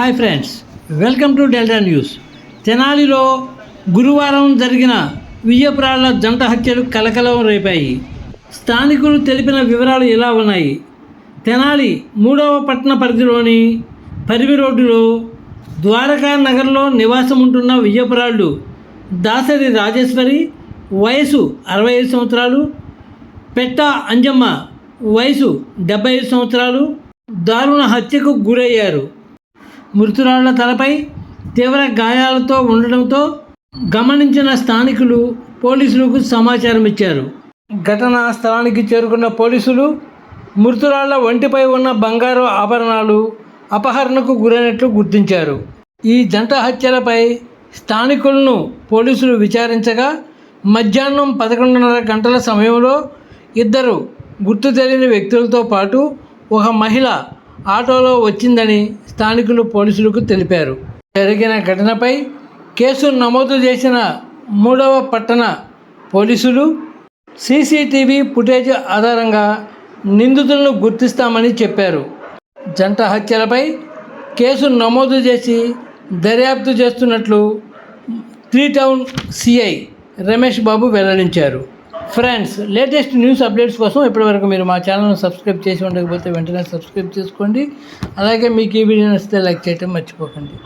Hi friends welcome to Delta news. తెనాలిలో గురువారం జరిగిన విజయపురాల జంట హత్యలు కలకలం రేపాయి. స్థానికులు తెలిపిన వివరాలు ఇలా ఉన్నాయి? తెనాలి మూడవ పట్టణ పరిధిలోని పరివి రోడ్డులో ద్వారకా నగర్లో నివాసం ఉంటున్న విజయపురాళ్ళు దాసరి రాజేశ్వరి వయసు అరవై ఐదు సంవత్సరాలు పెట్ట అంజమ్మ వయసు డెబ్బై ఐదు సంవత్సరాలు దారుణ హత్యకు గురయ్యారు. మృతురాళ్ళ తలపై తీవ్ర గాయాలతో ఉండడంతో గమనించిన స్థానికులు పోలీసులకు సమాచారం ఇచ్చారు. ఘటనా స్థలానికి చేరుకున్న పోలీసులు మృతురాళ్ళ ఒంటిపై ఉన్న బంగారు ఆభరణాలు అపహరణకు గురైనట్లు గుర్తించారు. ఈ జంట హత్యలపై స్థానికులను పోలీసులు విచారించగా మధ్యాహ్నం పదకొండున్నర గంటల సమయంలో ఇద్దరు గుర్తు తెలియని వ్యక్తులతో పాటు ఒక మహిళ ఆటోలో వచ్చిందని స్థానికులు పోలీసులకు తెలిపారు. జరిగిన ఘటనపై కేసు నమోదు చేసిన మూడవ పట్టణ పోలీసులు సీసీటీవీ ఫుటేజ్ ఆధారంగా నిందితులను గుర్తిస్తామని చెప్పారు. జంట హత్యలపై కేసు నమోదు చేసి దర్యాప్తు చేస్తున్నట్లు three town CI Ramesh Babu వెల్లడించారు. ఫ్రెండ్స్ లేటెస్ట్ న్యూస్ అప్డేట్స్ కోసం ఇప్పటివరకు మీరు మా ఛానల్ను సబ్స్క్రైబ్ చేసి ఉండకపోతే వెంటనే సబ్స్క్రైబ్ చేసుకోండి. అలాగే మీకు ఈ వీడియో నచ్చితే లైక్ చేయటం మర్చిపోకండి.